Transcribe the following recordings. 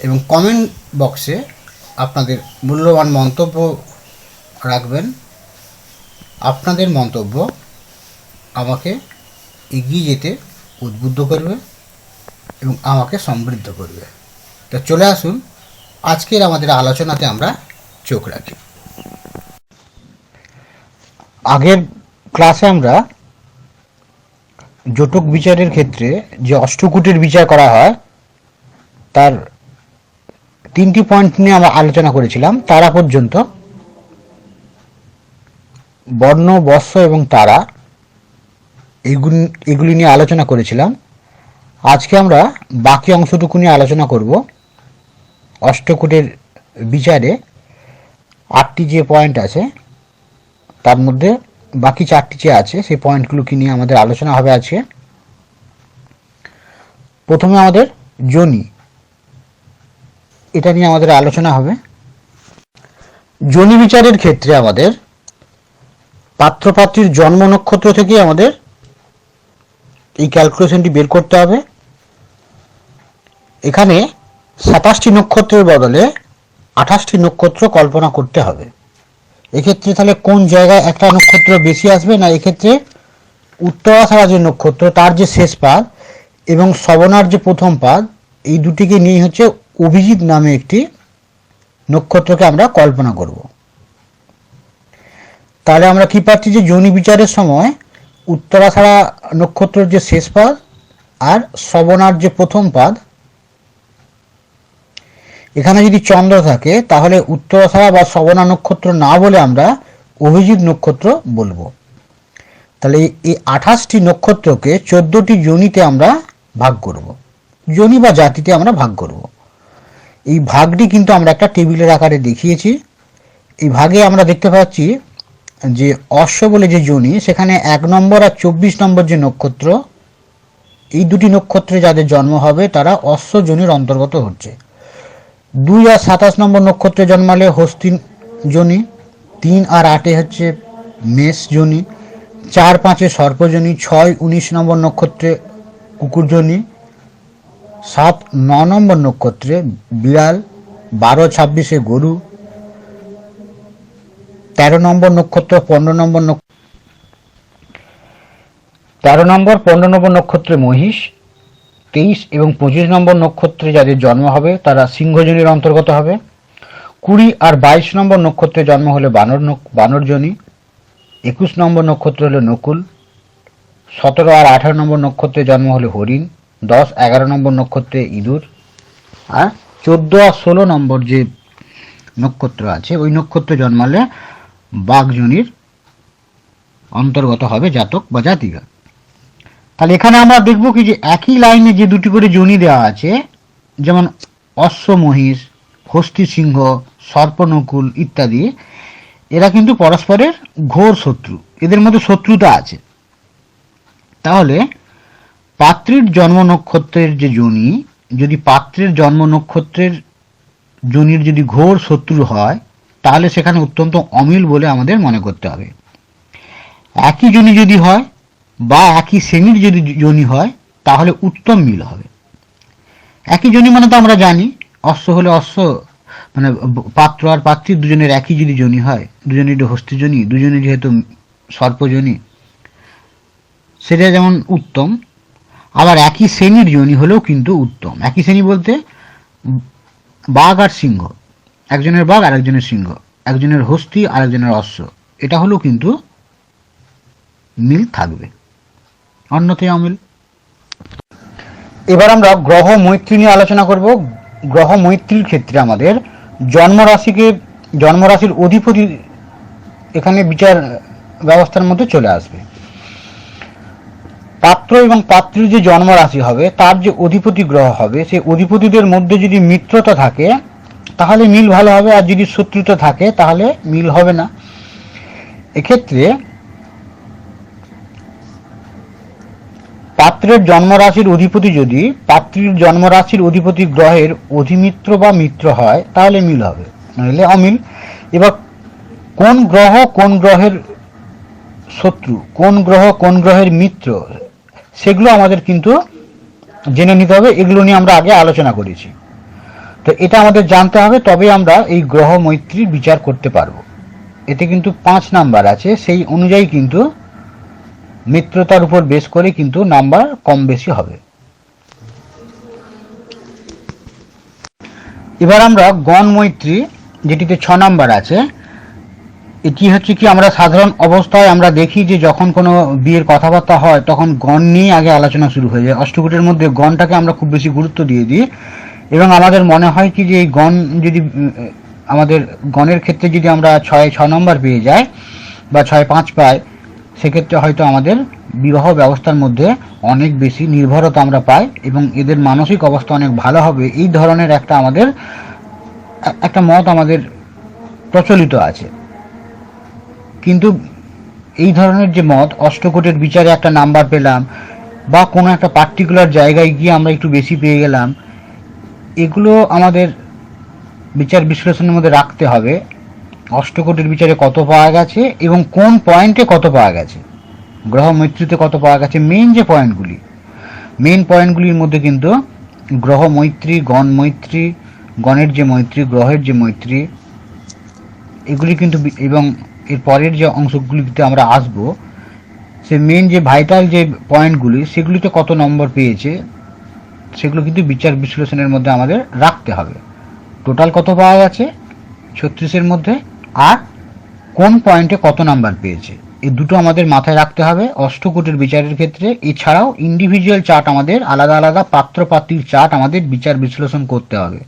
এবং কমেন্ট বক্সে আপনাদের মূল্যবান মন্তব্য রাখবেন। আপনাদের মন্তব্য আমাকে এগিয়ে যেতে উদ্বুদ্ধ করবে এবং আমাকে সমৃদ্ধ করবে। তো চলে আসুন, আজকের আমাদের আলোচনাতে আমরা চোখ রাখি। আগের ক্লাসে আমরা জটক বিচারের ক্ষেত্রে যে অষ্টকূটের বিচার করা হয়, তার তিনটি পয়েন্ট নিয়ে আমরা আলোচনা করেছিলাম, তারা পর্যন্ত। বর্ণ, বর্ষ এবং তারা এইগুলি এগুলি নিয়ে আলোচনা করেছিলাম। আজকে আমরা বাকি অংশটুকু নিয়ে আলোচনা করব। অষ্টকোটের বিচারে আটটি যে পয়েন্ট আছে, তার মধ্যে বাকি চারটি যে আছে, সেই পয়েন্টগুলোকে নিয়ে আমাদের আলোচনা হবে আজকে। প্রথমে আমাদের জনি। এটা নিয়ে আমাদের আলোচনা হবে। জনি বিচারের ক্ষেত্রে আমাদের পাত্রপাত্রীর জন্ম নক্ষত্র থেকে আমাদের এই ক্যালকুলেশনটি বের করতে হবে। এখানে সাতাশটি নক্ষত্রের বদলে আঠাশটি নক্ষত্র কল্পনা করতে হবে। এক্ষেত্রে তাহলে কোন জায়গায় একটা নক্ষত্র বেশি আসবে না এক্ষেত্রে উত্তরাধারা যে নক্ষত্র, তার যে শেষ পাদ এবং শবনার যে প্রথম পাদ, এই দুটিকে নিয়ে হচ্ছে অভিজিৎ নামে একটি নক্ষত্রকে আমরা কল্পনা করব। তাহলে আমরা কি পাচ্ছি যে জনি বিচারের সময় উত্তরাধারা নক্ষত্রের যে শেষ পাদ আর শবনার যে প্রথম পাদ, এখানে যদি চন্দ্র থাকে, তাহলে উত্তরাধারা বা শবনা নক্ষত্র না বলে আমরা অভিজিৎ নক্ষত্র বলব। তাহলে এই আঠাশটি নক্ষত্রকে চোদ্দটি যোনিতে আমরা ভাগ করব। যোনি বা জাতিতে আমরা ভাগ করব। এই ভাগটি কিন্তু আমরা একটা টেবিলের আকারে দেখিয়েছি। এই ভাগে আমরা দেখতে পাচ্ছি যে অশ্ব বলে যে জনি সেখানে এক নম্বর আর চব্বিশ নম্বর যে নক্ষত্র, এই দুটি নক্ষত্রে যাদের জন্ম হবে, তারা অশ্ব জনির অন্তর্গত হচ্ছে। দুই আর সাতাশ নম্বর নক্ষত্রে জন্মালে হস্তিন জনি তিন আর আটে হচ্ছে মেষ জনি চার পাঁচে সর্পজনী ছয় উনিশ নম্বর নক্ষত্রে কুকুরজনী সাত, ন নম্বর নক্ষত্রে বিড়াল, বারো, ছাব্বিশে গরু, তেরো নম্বর নক্ষত্র পনেরো নম্বর তেরো নম্বর, পনেরো নম্বর নক্ষত্রে মহিষ, তেইশ এবং পঁচিশ নম্বর নক্ষত্রে যাদের জন্ম হবে, তারা সিংহজনীর অন্তর্গত হবে। কুড়ি আর বাইশ নম্বর নক্ষত্রে জন্ম হলে বানর বানরজনী। একুশ নম্বর নক্ষত্র হলো নকুল। সতেরো আর আঠারো নম্বর নক্ষত্রে জন্ম হলে হরিণ। দশ, এগারো নম্বর নক্ষত্রে ইঁদুর, আর চোদ্দ আর ষোলো নম্বর যে নক্ষত্র আছে, ওই নক্ষত্র জন্মালে বাঘজনির অন্তর্গত হবে জাতক বা জাতিকা। তাহলে এখানে আমরা দেখব কি যে একই লাইনে যে দুটি করে জনি দেওয়া আছে, যেমন অশ্ব মহিষ হস্তি সিংহ, সর্পনকুল ইত্যাদি, এরা কিন্তু পরস্পরের ঘোর শত্রু। এদের মধ্যে শত্রুতা আছে। তাহলে পাত্রীর জন্ম নক্ষত্রের যে জনি যদি পাত্রের জন্ম নক্ষত্রের জনির যদি ঘোর শত্রু হয়, তাহলে সেখানে অত্যন্ত অমিল বলে আমাদের মনে করতে হবে। একই জনি যদি হয় বা একই শ্রেণির যদি জনি হয়, তাহলে উত্তম মিল হবে। একই জনি মানে তো আমরা জানি, অশ্ব হলে অশ্ব মানে পাত্র আর পাত্রী দুজনের একই যদি জনি হয় দুজনের হস্তি জনি দুজনে যেহেতু সর্পজনী সেটা যেমন উত্তম আবার একই শ্রেণির যোনি হলেও কিন্তু উত্তম। একই শ্রেণি বলতে বাঘ আর সিংহ। একজনের বাঘ আর একজনের সিংহ। একজনের হস্তি আর একজনের অশ্ব। এটা হলেও কিন্তু মিল থাকবে। অন্যথায় অমিল। এবার আমরা গ্রহ মৈত্রী নিয়ে আলোচনা করব। গ্রহ মৈত্রীর ক্ষেত্রে আমাদের জন্মরাশিকে, জন্মরাশির অধিপতি এখানে বিচার ব্যবস্থার মধ্যে চলে আসবে। পাত্র এবং পাত্রীর যে জন্মরাশি হবে, তার যে অধিপতি গ্রহ হবে, সেই অধিপতিদের মধ্যে যদি মিত্রতা থাকে, তাহলে মিল ভালো হবে, আর যদি শত্রুতা থাকে, তাহলে মিল হবে না। এক্ষেত্রে পাত্রের জন্মরাশির অধিপতি যদি পাত্রীর জন্মরাশির অধিপতি গ্রহের অধিমিত্র বা মিত্র হয়, তাহলে মিল হবে, নইলে অমিল। এবার কোন গ্রহ কোন গ্রহের শত্রু, কোন গ্রহ কোন গ্রহের মিত্র সেগুলো আমাদের কিন্তু জেনে নিতে হবে, এগুলো নিয়ে আমরা আগে আলোচনা করেছি। তো এটা আমাদের জানতে হবে, তবে আমরা এই গ্রহ মৈত্রীর বিচার করতে পারব। এতে কিন্তু পাঁচ নাম্বার আছে, সেই অনুযায়ী কিন্তু মিত্রতার উপর বেশ করে কিন্তু নাম্বার কম বেশি হবে। এবার আমরা গণ মৈত্রী, যেটিতে ছ নাম্বার আছে এটি হচ্ছে কি আমরা সাধারণ অবস্থায় আমরা দেখি যে যখন কোনো বিয়ের কথাবার্তা হয়, তখন গণ নিয়ে আগে আলোচনা শুরু হয়ে যায়। অষ্টকূটের মধ্যে গণটাকে আমরা খুব বেশি গুরুত্ব দিয়ে দিই। এবং আমাদের মনে হয় কি যে এই গণ যদি, আমাদের গণের ক্ষেত্রে যদি আমরা ছয়, ছ নম্বর পেয়ে যাই বা ছয়, পাঁচ পাই, সেক্ষেত্রে হয়তো আমাদের বিবাহ ব্যবস্থার মধ্যে অনেক বেশি নির্ভরতা আমরা পাই এবং এদের মানসিক অবস্থা অনেক ভালো হবে। এই ধরনের একটা আমাদের, একটা মত আমাদের প্রচলিত আছে। কিন্তু এই ধরনের যে মত, অষ্টকোটের বিচারে একটা নাম্বার পেলাম বা কোনো একটা পার্টিকুলার জায়গায় গিয়ে আমরা একটু বেশি পেয়ে গেলাম, এগুলো আমাদের বিচার বিশ্লেষণের মধ্যে রাখতে হবে, অষ্টকোটির বিচারে কত পাওয়া গেছে এবং কোন পয়েন্টে কত পাওয়া গেছে, গ্রহ মৈত্রীতে কত পাওয়া গেছে মেন যে পয়েন্টগুলি মেন পয়েন্টগুলির মধ্যে কিন্তু গ্রহ মৈত্রী, গণ মৈত্রী, গণের যে মৈত্রী, গ্রহের যে মৈত্রী, এগুলি কিন্তু এবং এর পরের যে অংশগুলিতে আমরা আসব, সে মেন যে ভাইটাল যে পয়েন্টগুলি সেগুলিতে কত নম্বর পেয়েছে, সেগুলো কিন্তু বিচার বিশ্লেষণের মধ্যে আমাদের রাখতে হবে। টোটাল কত পাওয়া গেছে? ছত্রিশের মধ্যে। আর কোন পয়েন্টে কত নাম্বার পেয়েছে? এই দুটো আমাদের মাথায় রাখতে হবে। অষ্টকোটের বিচারের ক্ষেত্রে। এছাড়াও ইন্ডিভিজুয়াল চার্ট আমাদের, আলাদা আলাদা পাত্র পাত্রীর চার্ট আমাদের বিচার বিশ্লেষণ করতে হবে।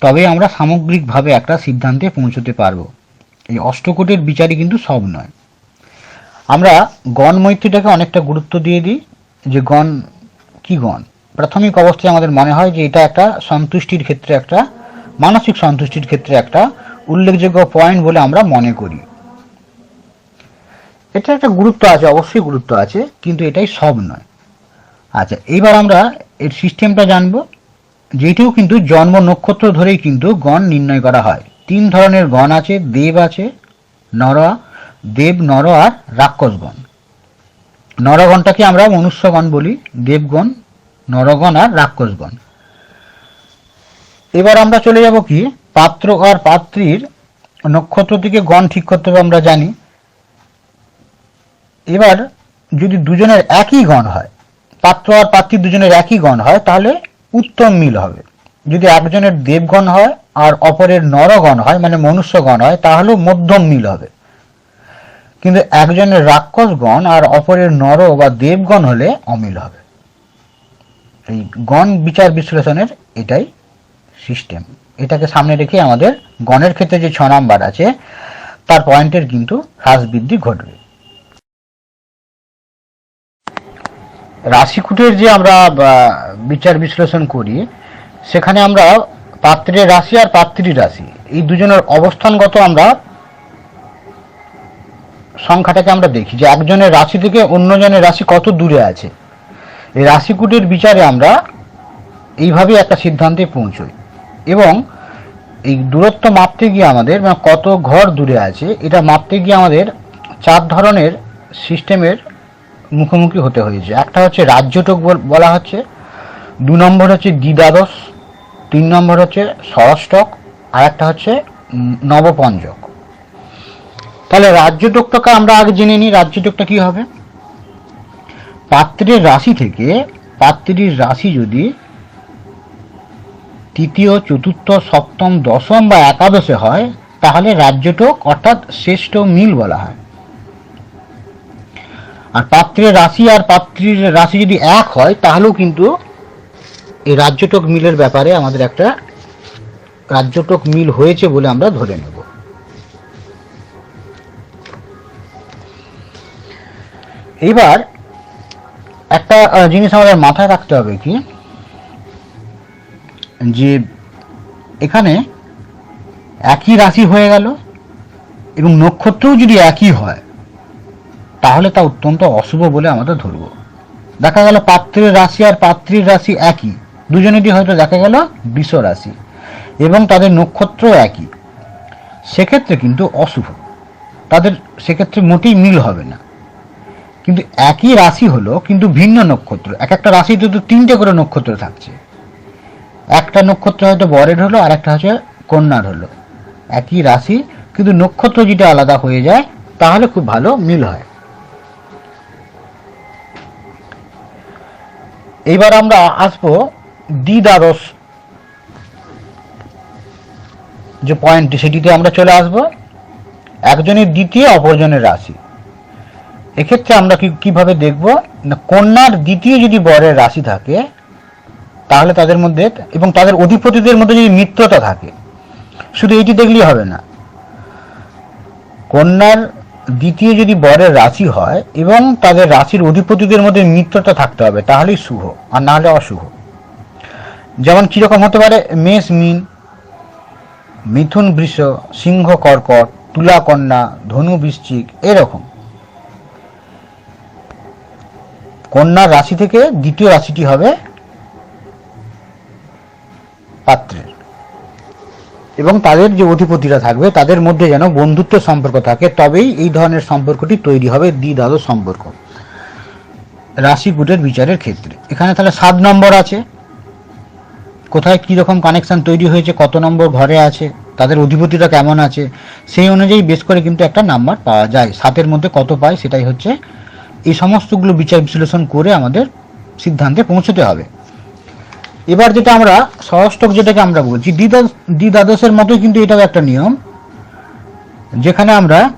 তবে আমরা সামগ্রিকভাবে একটা সিদ্ধান্তে পৌঁছতে পারব। এই অষ্টকোটির বিচারই কিন্তু সব নয়। আমরা গণ মৈত্রীটাকে অনেকটা গুরুত্ব দিয়ে দিই, যে গণ কি গণ? প্রাথমিক অবস্থায় আমাদের মনে হয় যে এটা একটা সন্তুষ্টির ক্ষেত্রে একটা, মানসিক সন্তুষ্টির ক্ষেত্রে একটা উল্লেখযোগ্য পয়েন্ট বলে আমরা মনে করি। এটা একটা গুরুত্ব আছে, অবশ্যই গুরুত্ব আছে, কিন্তু এটাই সব নয়। আচ্ছা এইবার আমরা এর সিস্টেমটা জানব যেটিও কিন্তু জন্ম নক্ষত্র ধরেই কিন্তু গণ নির্ণয় করা হয়। তিন ধরনের গণ আছে, দেব আছে, নর, দেব, নর আর রাক্ষসগণ নরগণটাকে আমরা মনুষ্যগণ বলি, দেবগণ, নরগণ আর রাক্ষসগণ এবার আমরা চলে যাব কি? পাত্র আর পাত্রীর নক্ষত্র থেকে গণ ঠিক করতে হবে, আমরা জানি। এবার যদি দুজনের একই গণ হয়, পাত্র আর পাত্রী দুজনের একই গণ হয়, তাহলে উত্তম মিল হবে। যদি একজনের দেবগণ হয় আর অপরের নরগণ হয় মানে মনুষ্যগণ হয় তাহলেও মধ্যম মিল হবে। কিন্তু একজনের রাক্ষসগণ আর অপরের নর বা দেবগণ হলে অমিল হবে। এই গণ বিচার বিশ্লেষণের এটাই সিস্টেম এটাকে সামনে রেখে আমাদের গণের ক্ষেত্রে যে ছ নাম্বার আছে, তার পয়েন্টের কিন্তু হ্রাস বৃদ্ধি ঘটবে। রাশিকুটের যে আমরা বিচার বিশ্লেষণ করি, সেখানে আমরা পাত্রের রাশি আর পাত্রীর রাশি, এই দুজনের অবস্থানগত আমরা সংখ্যাটাকে আমরা দেখি যে একজনের রাশি থেকে অন্যজনের রাশি কত দূরে আছে। এই রাশিকুটের বিচারে আমরা এইভাবে একটা সিদ্ধান্তে পৌঁছই এবং এই দূরত্ব মাপতে গিয়ে আমাদের মানে কত ঘর দূরে আছে, এটা মাপতে গিয়ে আমাদের চার ধরনের সিস্টেমের মুখোমুখি হতে হয়েছে। একটা হচ্ছে রাজ্যটক বলা হচ্ছে, দু নম্বর হচ্ছে দ্বিদ্বাদশ তিন নম্বর হচ্ছে ষষ্ঠক আর একটা হচ্ছে উম, নবপঞ্চক তাহলে রাজ্যটকটাকে আমরা আগে জেনে নিই রাজ্যটকটা কি হবে? পাত্রের রাশি থেকে পাত্রীর রাশি যদি তৃতীয় চতুর্থ সপ্তম দশম বা একাদশে হয় তাহলে রাজ্যটক অর্থাৎ শ্রেষ্ঠ মিল বলা হয়। আর পাত্রের রাশি আর পাত্রীর রাশি যদি এক হয় তাহলেও কিন্তু এই রাজ্যটক মিলের ব্যাপারে আমাদের একটা রাজ্যটক মিল হয়েছে বলে আমরা ধরে নেব। এইবার একটা জিনিস আমাদের মাথায় রাখতে হবে কি? যে এখানে একই রাশি হয়ে গেল এবং নক্ষত্রও যদি একই হয়, তাহলে তা অত্যন্ত অশুভ বলে আমাদের ধরব। দেখা গেল পাত্রের রাশি আর পাত্রীর রাশি একই। দুজনেরই হয়তো দেখা গেল বৃষ রাশি। এবং তাদের নক্ষত্র একই। সেক্ষেত্রে কিন্তু অশুভ। তাদের সেক্ষেত্রে মোটেই মিল হবে না। কিন্তু একই রাশি হলো কিন্তু ভিন্ন নক্ষত্র। এক একটা রাশিতে তো তিনটে করে নক্ষত্র থাকছে। একটা নক্ষত্র হয়তো বরের হলো, আর একটা হচ্ছে কন্যার হলো। একই রাশি, কিন্তু নক্ষত্র যেটা আলাদা হয়ে যায়, তাহলে খুব ভালো মিল হয়। এইবার আমরা আসব দ্বিদ্বাদশ যে পয়েন্ট সেটিতে আমরা চলে আসব, একজনের দ্বিতীয়, অপরজনের রাশি। এক্ষেত্রে আমরা কি, কীভাবে দেখব? না, কন্যার দ্বিতীয় যদি বরের রাশি থাকে, তাহলে তাদের মধ্যে, এবং তাদের অধিপতিদের মধ্যে যদি মিত্রতা থাকে, শুধু এটি দেখলেই হবে না। কন্যার দ্বিতীয় যদি বরের রাশি হয়, এবং তাদের রাশির অধিপতিদের মধ্যে মিত্রতা থাকতে হবে, তাহলেই শুভ, আর না হলে অশুভ। যেমন কীরকম হতে পারে? মেষ, মিন, মিথুন বৃষ সিংহ কর্কট, তুলা কন্যা, ধনু বৃশ্চিক, এরকম। কন্যার রাশি থেকে দ্বিতীয় রাশিটি হবে পাত্রের। এবং তাদের যে অধিপতিরা থাকবে, তাদের মধ্যে যেন বন্ধুত্ব সম্পর্ক থাকে, তবেই এই ধরনের সম্পর্কটি তৈরি হবে দ্বিধাদশ সম্পর্ক। রাশিকুটের বিচারের ক্ষেত্রে। এখানে তাহলে সাত নম্বর আছে। কোথায় কি রকম কানেকশন তৈরি হয়েছে, কত নম্বর ঘরে আছে, তাদের অধিপতিটা কেমন আছে, সেই অনুযায়ী বেশ করে কিন্তু একটা নাম্বার পাওয়া যায়। সাতের মধ্যে কত পায় সেটাই হচ্ছে এই সমস্তগুলো বিচার বিশ্লেষণ করে আমাদের সিদ্ধান্তে পৌঁছতে হবে। এবার যেটা আমরা সহষ্টক যেটাকে আমরা বলছি দ্বিদা- দ্বিদ্বাদশের মতোই কিন্তু এটাও একটা নিয়ম। যেখানে আমরা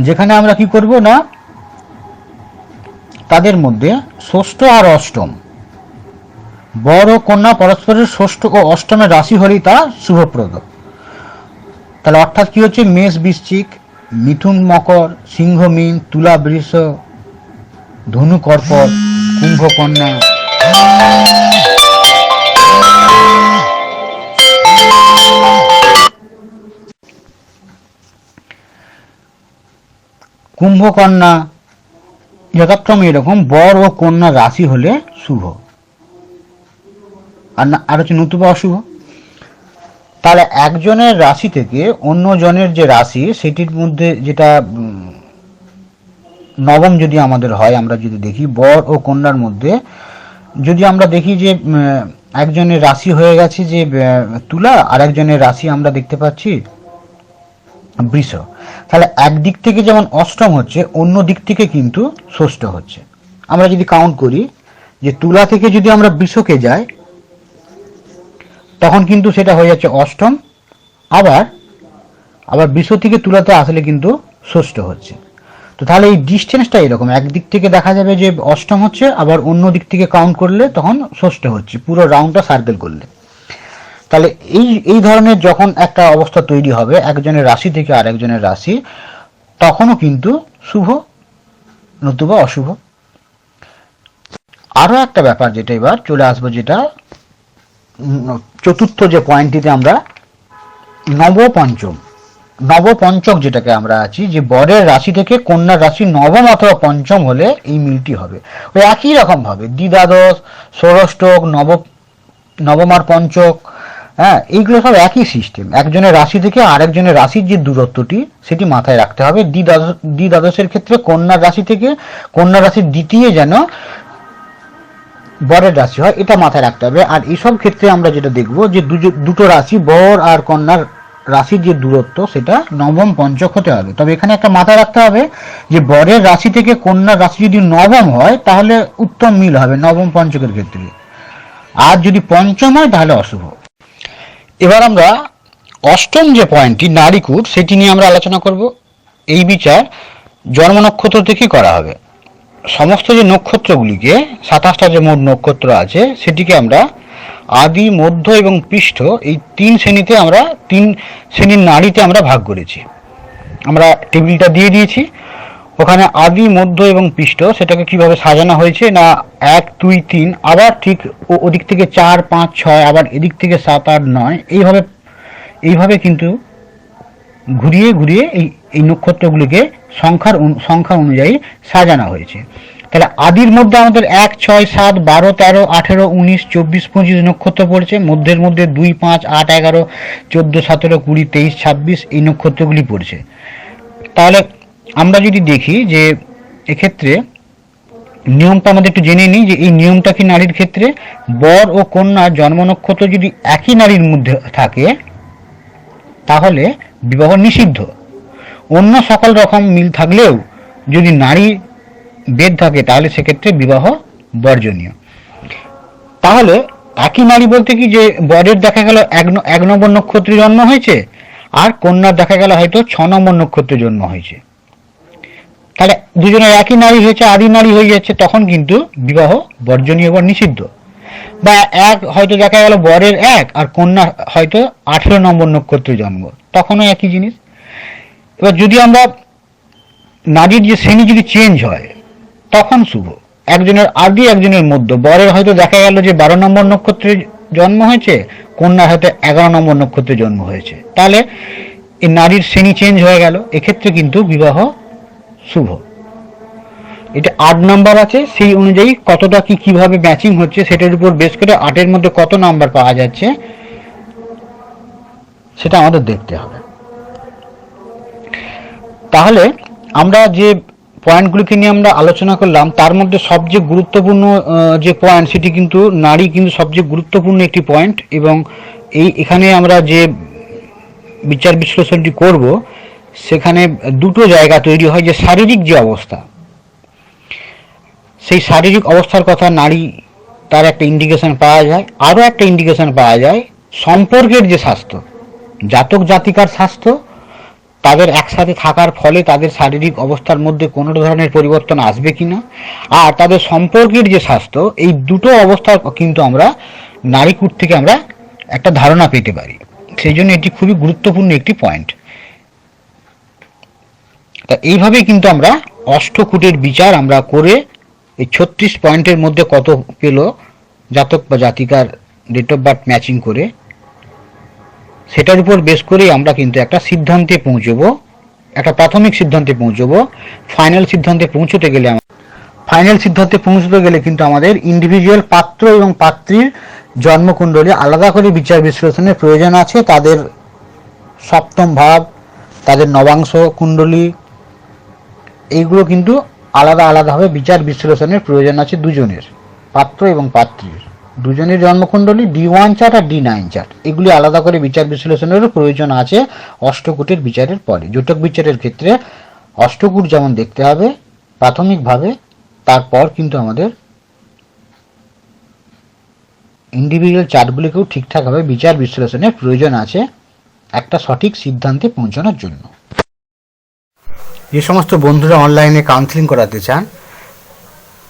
যেখানে আমরা কি করব না, তাদের মধ্যে ষষ্ঠ আর অষ্টম। বর ও কন্যা পরস্পরের ষষ্ঠ ও অষ্টমের রাশি হলেই তা শুভপ্রদ। তাহলে অর্থাৎ কি হচ্ছে? মেষ বৃশ্চিক, মিথুন মকর, সিংহ মিন, তুলা বৃষ, ধনু কর্কট, কুম্ভ কন্যা। কুম্ভকন্যা যথাক্রমে এরকম বর ও কন্যা রাশি হলে শুভ। আর না, আর হচ্ছে নতুবা অশুভ। তাহলে একজনের রাশি থেকে অন্য জনের যে রাশি, সেটির মধ্যে যেটা নবম যদি আমাদের হয়, আমরা যদি দেখি, বর ও কন্যার মধ্যে, যদি আমরা দেখি যে একজনের রাশি হয়ে গেছে যে তুলা, আর একজনের রাশি আমরা দেখতে পাচ্ছি বৃষ। তাহলে একদিক থেকে যেমন অষ্টম হচ্ছে, অন্য দিক থেকে কিন্তু ষষ্ঠ হচ্ছে। আমরা যদি কাউন্ট করি, যে তুলা থেকে যদি আমরা বৃষকে যাই তখন কিন্তু সেটা হয়ে যাচ্ছে অষ্টম। আবার আবার বিশ্ব থেকে তুলাতে আসলে কিন্তু ষষ্ঠ হচ্ছে। তো তাহলে এই ডিস্টেন্সটা এরকম। একদিক থেকে দেখা যাবে যে অষ্টম হচ্ছে, আবার অন্য দিক থেকে কাউন্ট করলে তখন ষষ্ঠ হচ্ছে। পুরো রাউন্ডটা সার্কেল করলে। তাহলে এই এই ধরনের যখন একটা অবস্থা তৈরি হবে, একজনের রাশি থেকে আরেকজনের রাশি, তখনও কিন্তু শুভ নতুবা অশুভ। আরও একটা ব্যাপার যেটা এবার চলে আসব যেটা চতুর্থ যে পয়েন্টটিতে আমরা নবপঞ্চম, নবপঞ্চক যেটাকে আমরা আছি, যে বরের রাশি থেকে কন্যার রাশি নবম অথবা পঞ্চম হলে এই মিলটি হবে। ওই একই রকম ভাবে, দ্বিদ্বাদশ ষোড়ষ্টক নব নবম আর পঞ্চক হ্যাঁ এইগুলো সব একই সিস্টেম একজনের রাশি থেকে আরেকজনের রাশির যে দূরত্বটি, সেটি মাথায় রাখতে হবে। দ্বিদ্বাদশের ক্ষেত্রে কন্যার রাশি থেকে কন্যা রাশির দ্বিতীয় যেন বরের রাশি হয়, এটা মাথায় রাখতে হবে। আর এইসব ক্ষেত্রে আমরা যেটা দেখব যে দুটো রাশি, বর আর কন্যার রাশির যে দূরত্ব, সেটা নবম পঞ্চক হতে হবে। তবে এখানে একটা মাথায় রাখতে হবে যে বরের রাশি থেকে কন্যার রাশি যদি নবম হয়, তাহলে উত্তম মিল হবে নবম পঞ্চকের ক্ষেত্রে। আর যদি পঞ্চম হয়, তাহলে অশুভ। এবার আমরা অষ্টম যে পয়েন্টটি, নারীকূট, সেটি নিয়ে আমরা আলোচনা করব। এই বিচার জন্ম নক্ষত্র থেকেই করা হবে। সমস্ত যে নক্ষত্রগুলিকে, সাতাশটা যে মোট নক্ষত্র আছে, সেটিকে আমরা আদি, মধ্য এবং পৃষ্ঠ, এই তিন শ্রেণীতে আমরা, তিন শ্রেণির নারীতে আমরা ভাগ করেছি। আমরা টেবিলটা দিয়ে দিয়েছি। ওখানে আদি, মধ্য এবং পৃষ্ঠ, সেটাকে কীভাবে সাজানো হয়েছে না এক, দুই, তিন, আবার ঠিক ওদিক থেকে চার, পাঁচ, ছয়, আবার এদিক থেকে সাত, আট, নয়, এইভাবে এইভাবে কিন্তু ঘুরিয়ে ঘুরিয়ে এই এই নক্ষত্রগুলিকে সংখ্যার সংখ্যা অনুযায়ী সাজানো হয়েছে। তাহলে আদির মধ্যে আমাদের এক, ছয়, সাত, বারো, তেরো, আঠেরো, উনিশ, চব্বিশ, পঁচিশ নক্ষত্র পড়ছে। মধ্যের মধ্যে দুই, পাঁচ, আট, এগারো, চোদ্দ, সতেরো, কুড়ি, তেইশ, ছাব্বিশ এই নক্ষত্রগুলি পড়ছে। তাহলে আমরা যদি দেখি যে এক্ষেত্রে নিয়মটা আমাদের একটু জেনে নিই যে এই নিয়মটা কি নারীর ক্ষেত্রে? বর ও কন্যা জন্ম নক্ষত্র যদি একই নারীর মধ্যে থাকে, তাহলে বিবাহ নিষিদ্ধ। অন্য সকল রকম মিল থাকলেও যদি নারী বেদ থাকে, তাহলে সেক্ষেত্রে বিবাহ বর্জনীয়। তাহলে একই নারী বলতে কি যে বরের দেখা গেল এক নম্বর নক্ষত্রে জন্ম হয়েছে, আর কন্যার দেখা গেল হয়তো ছ নম্বর নক্ষত্রে জন্ম হয়েছে। তাহলে দুজনের একই নারী হয়েছে, আদি নারী হয়ে যাচ্ছে, তখন কিন্তু বিবাহ বর্জনীয় বা নিষিদ্ধ। বা এক হয়তো দেখা গেল বরের এক, আর কন্যা হয়তো আঠেরো নম্বর নক্ষত্রে জন্ম। তখনও একই জিনিস। এবার যদি আমরা নারীর যে শ্রেণি যদি চেঞ্জ হয়, তখন শুভ। একজনের আদি একজনের মধ্য। বরের হয়তো দেখা গেল যে বারো নম্বর নক্ষত্রে জন্ম হয়েছে, কন্যার হয়তো এগারো নম্বর নক্ষত্রে জন্ম হয়েছে। তাহলে এই নারীর শ্রেণি চেঞ্জ হয়ে গেল। এক্ষেত্রে কিন্তু বিবাহ শুভ। এটা আট নাম্বার আছে, সেই অনুযায়ী কতটা কি কীভাবে ম্যাচিং হচ্ছে সেটার উপর বেশ করে আটের মধ্যে কত নাম্বার পাওয়া যাচ্ছে, সেটা আমাদের দেখতে হবে। তাহলে আমরা যে পয়েন্টগুলিকে নিয়ে আমরা আলোচনা করলাম, তার মধ্যে সবচেয়ে গুরুত্বপূর্ণ যে পয়েন্ট সেটি কিন্তু নারী কিন্তু সবচেয়ে গুরুত্বপূর্ণ একটি পয়েন্ট এবং এই, এখানে আমরা যে বিচার বিশ্লেষণটি করব, সেখানে দুটো জায়গা তৈরি হয় যে শারীরিক যে অবস্থা। সেই শারীরিক অবস্থার কথা নারী, তার একটা ইন্ডিকেশন পাওয়া যায়। আরও একটা ইন্ডিকেশন পাওয়া যায়, সম্পর্কের যে স্বাস্থ্য জাতক জাতিকার স্বাস্থ্য তাদের একসাথে থাকার ফলে তাদের শারীরিক অবস্থার মধ্যে কোনো ধরনের পরিবর্তন আসবে কিনা? আর তাদের সম্পর্কের যে স্বাস্থ্য, এই দুটো অবস্থা কিন্তু আমরা নারীকুট থেকে আমরা একটা ধারণা পেতে পারি। সেই জন্য এটি খুবই গুরুত্বপূর্ণ একটি পয়েন্ট তা এইভাবেই কিন্তু আমরা অষ্টকূটের বিচার আমরা করে এই ছত্রিশ পয়েন্টের মধ্যে কত পেল জাতক বা জাতিকার ডেট অফ বার্থ ম্যাচিং করে সেটার উপর বেশ করেই আমরা কিন্তু একটা সিদ্ধান্তে পৌঁছবো, একটা প্রাথমিক সিদ্ধান্তে পৌঁছবো ফাইনাল সিদ্ধান্তে পৌঁছতে গেলে ফাইনাল সিদ্ধান্তে পৌঁছতে গেলে কিন্তু আমাদের ইন্ডিভিজুয়াল পাত্র এবং পাত্রীর জন্মকুণ্ডলী আলাদা করে বিচার বিশ্লেষণের প্রয়োজন আছে। তাদের সপ্তম ভাব, তাদের নবাংশ কুণ্ডলী, এইগুলো কিন্তু আলাদা আলাদাভাবে বিচার বিশ্লেষণের প্রয়োজন আছে দুজনের, পাত্র এবং পাত্রীর। দুজনের জন্মকুণ্ডলী ডি ওয়ান চার্ট আর ডি নাইন চার্ট এগুলি আলাদা করে বিচার বিশ্লেষণেরও প্রয়োজন আছে অষ্টকূটের বিচারের পরে। জোটক বিচারের ক্ষেত্রে অষ্টকূট যেমন দেখতে হবে প্রাথমিকভাবে, তারপর কিন্তু আমাদের ইন্ডিভিজুয়াল চার্টগুলিকেও ঠিকঠাকভাবে বিচার বিশ্লেষণের প্রয়োজন আছে একটা সঠিক সিদ্ধান্তে পৌঁছানোর জন্য। যে সমস্ত বন্ধুরা অনলাইনে কাউন্সিলিং করাতে চান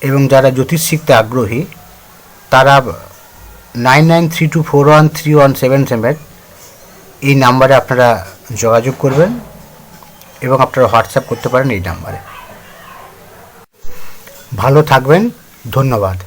এবং যারা জ্যোতিষ শিখতে আগ্রহী তারা nine nine three two four one three one seven seven এই নাম্বারে আপনারা যোগাযোগ করবেন এবং আপনারা হোয়াটসঅ্যাপ করতে পারেন এই নাম্বারে। ভালো থাকবেন, ধন্যবাদ।